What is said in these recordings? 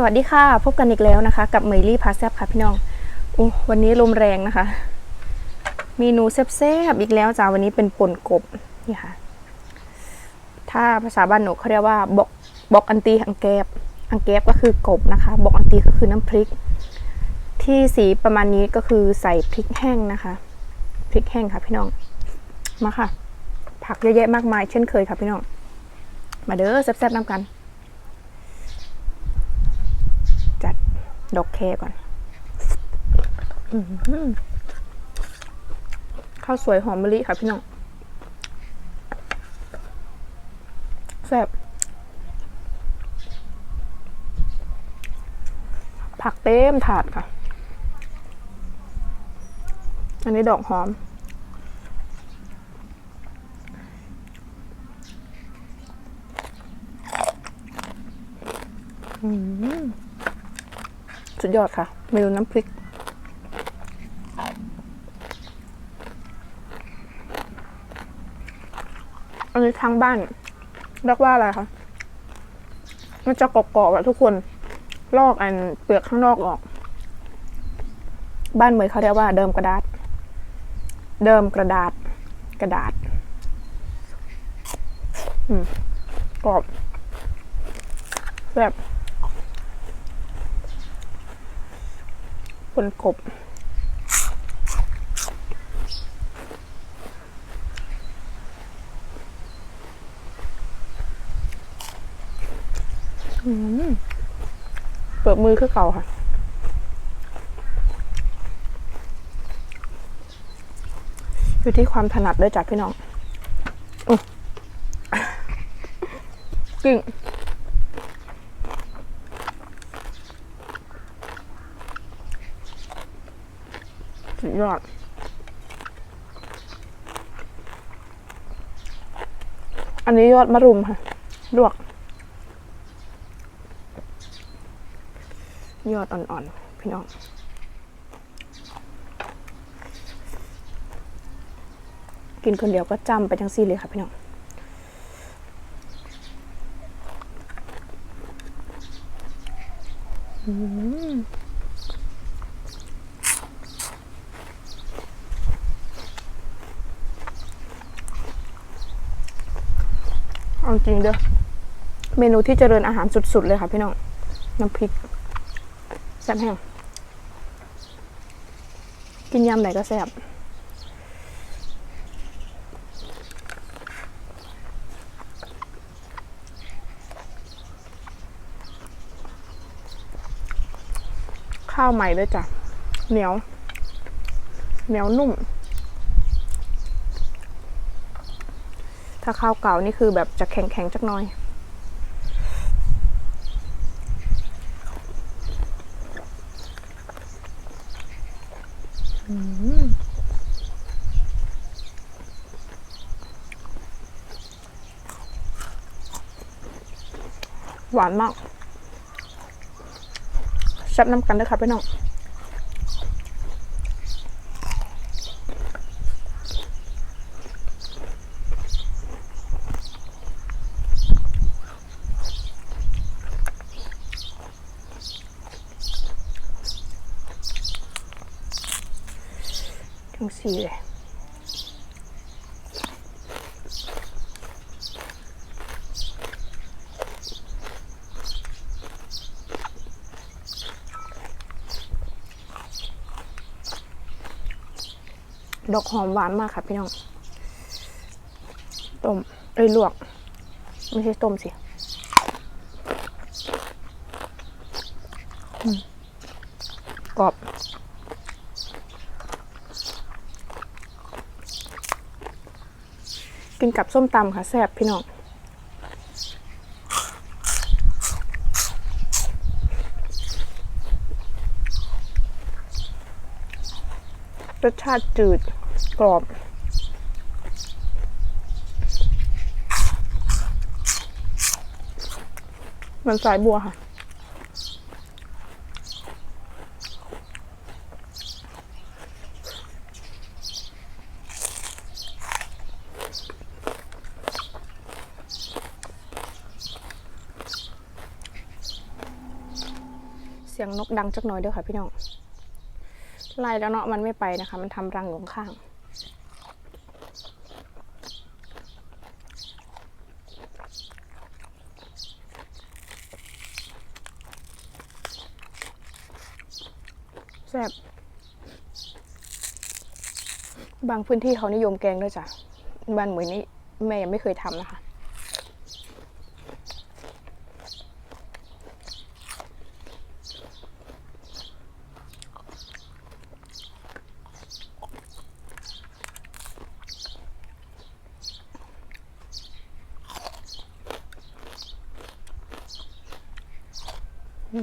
สวัสดีค่ะ พบกันอีกแล้วนะคะ กับเมลี่พาแซบค่ะพี่น้องอวันนี้ลมแรงนะคะ เมนูแซ่บๆอีกแล้วจ้าวันนี้เป็นป่นกบนี่ค่ะ ถ้าภาษาบ้านหนูเขาเรียกว่าบอกบอกอันตีอังแกบอังแกบก็คือกบนะคะ บอกอันตีก็คือน้ำพริก ที่สีประมาณนี้ก็คือใส่พริกแห้งนะคะพริกแห้งค่ะพี่น้องมาค่ะ ผักเยอะแยะมากมายเช่นเคยค่ะพี่น้อง มาเด้อแซ่บๆน้ำกัน จัด ดอกแคก่อนอข้าวสวยหอมมะลิค่ะพี่น้องแซ่บผักเต็มถาดค่ะ อันนี้ดอกหอม สุดยอดค่ะ เมนูน้ำพริก อันนี้ทางบ้านเรียกว่าอะไรคะ มันจะกรอบๆอะทุกคน ลอกอันเปลือกข้างนอกออก บ้านเหมยเขาเรียกว่าเดิมกระดาษ เดิมกระดาษ กระดาษ อืมกรอบแบบ คนกบ เปิดมือคือเก่าค่ะอยู่ที่ความถนัดด้วยจ้ะพี่น้องอุ๊ยกิ้ง สุดยอดอันนี้ยอดมะรุมค่ะ ลวก ยอดอ่อนๆ พี่น้อง กินคนเดียวก็จำไปทั้งซี่เลยค่ะพี่น้องอืม เอาจริงเด้อ เมนูที่เจริญอาหารสุด ๆ เลยค่ะพี่น้อง น้ำพริกแซ่บแห้งกินยำไหนก็แซ่บข้าวใหม่ด้วยจ้ะ เหนียว เหนียวนุ่ม ถ้าข้าวเก่านี่คือแบบจะแข็งๆจักหน่อย อืมหวานมากแซ่บน้ำกันด้วยค่ะพี่น้อง ทั้งสี่เลยดอกหอมหวานมากค่ะพี่น้อง ต้มเอ้ยลวก ไม่ใช่ต้มสิอืมกรอบ กินกับส้มตำค่ะแซ่บพี่น้องรสชาติจืดกรอบเหมือนสายบัวค่ะ สียงนกดังจักหน่อยเด้อค่ะพี่น้องไล่แล้วเนาะมันไม่ไปนะคะ มันทำรังอยู่ข้างแซ่บบางพื้นที่เขานิยมแกงด้วยจ้ะบ้านเหมือนนี้แม่ยังไม่เคยทำนะคะ บวบ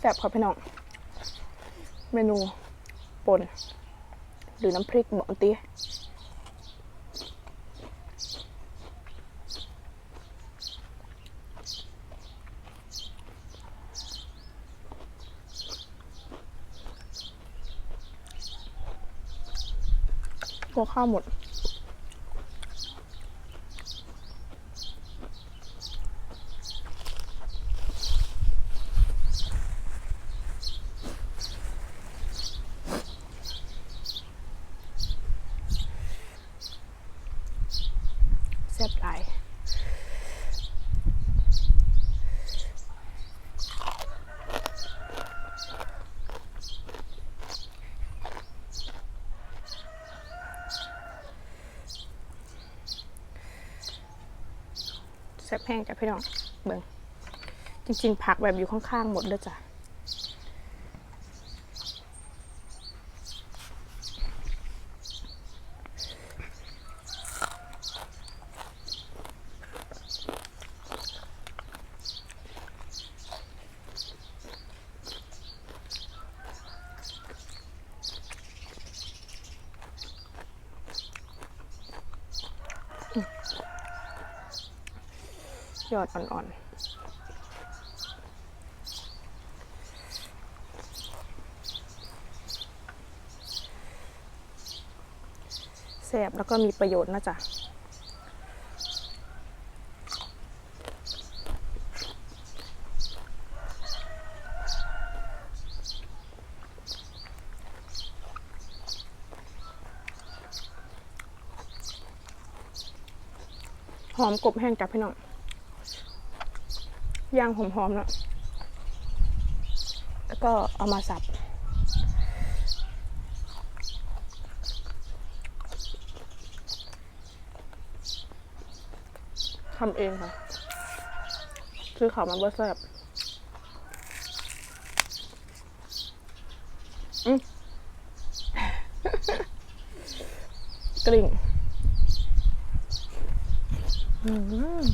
แซ่บครับพี่น้อง เมนูปนหรือน้ำพริกหมอนตี ก็ข้าวหมด แซ่บหลาย แซ่บแห้งจ้ะพี่น้องเบิ่งจริง ๆ ผักแบบอยู่ข้างๆหมดเลยจ้ะ ยอดอ่อนๆแซ่บแล้วก็มีประโยชน์นะจ๊ะหอมกบแห้งจ้ะพี่น้อง ย่างหอมๆแล้วแล้วก็เอามาสับ ทำเองค่ะ ซื้อเขามาเบอร์แซ่บอืม กลิ่งอืม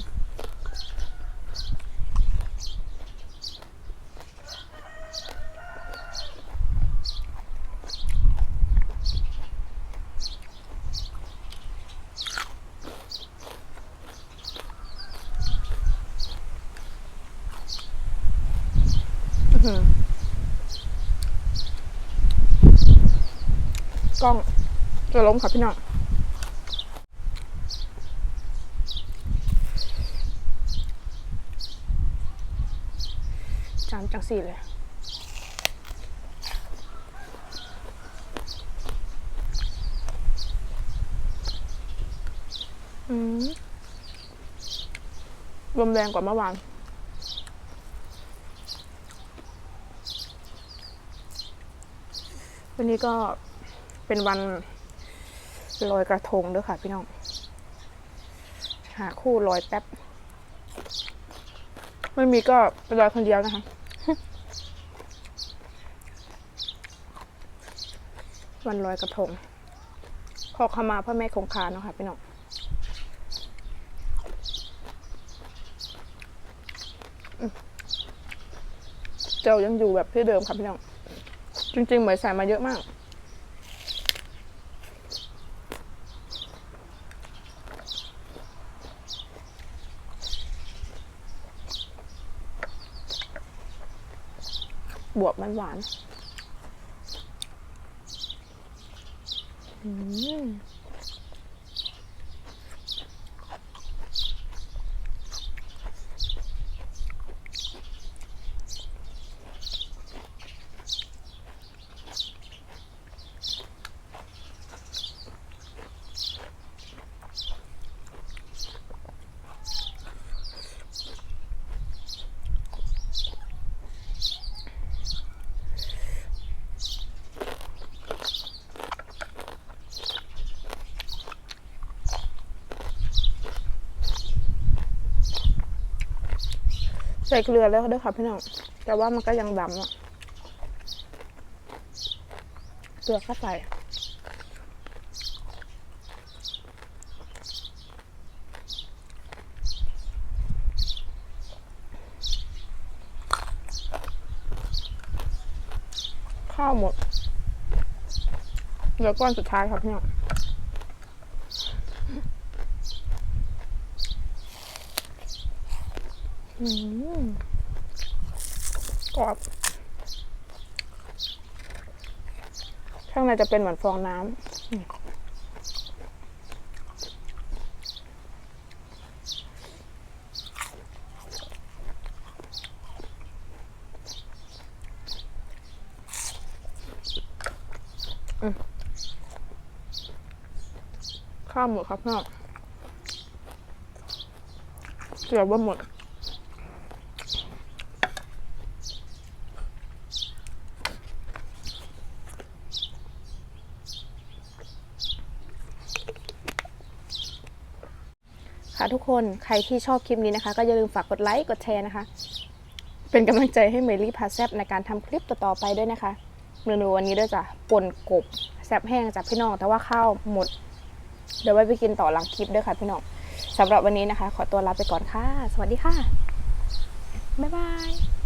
อื้อหือ กล้องจะล้มค่ะพี่น้องจามจังสี่เลยอืมลมแรงกว่าเมื่อวานวันนี้ก็ เป็นวันลอยกระทงด้วยค่ะพี่น้อง หาคู่ลอยแป๊บ ไม่มีก็ไปลอยคนเดียวนะคะวันลอยกระทง ขอขมาพระแม่คงคาเนาะค่ะพี่น้องเจ้ายังอยู่แบบที่เดิมค่ะพี่น้อง จริงๆ เหมยใส่มาเยอะมาก บวบมันหวานอืม ใส่เกลือแล้วด้วยค่ะพี่น้องแต่ว่ามันก็ยังดำอะเกลือก็ใส่ข้าวหมดเหลือก้อนสุดท้ายครับพี่น้องอืม กรอบ ข้างในจะเป็นเหมือนฟองน้ำข้าวหมดครับพี่น้อเกือบว่าหมด ค่ะทุกคนใครที่ชอบคลิปนี้นะคะ ก็อย่าลืมฝากกดไลค์กดแชร์นะคะ เป็นกำลังใจให้เมลี่พาแซบในการทำคลิปต่อๆไปด้วยนะคะเมนูวันนี้ด้วยจ้ะป่นกบแซบแห้งจากพี่น้องแต่ว่าข้าวหมด เดี๋ยวไว้ไปกินต่อหลังคลิปด้วยค่ะพี่น้องสำหรับวันนี้นะคะ ขอตัวลาไปก่อนค่ะ สวัสดีค่ะบ๊ายบาย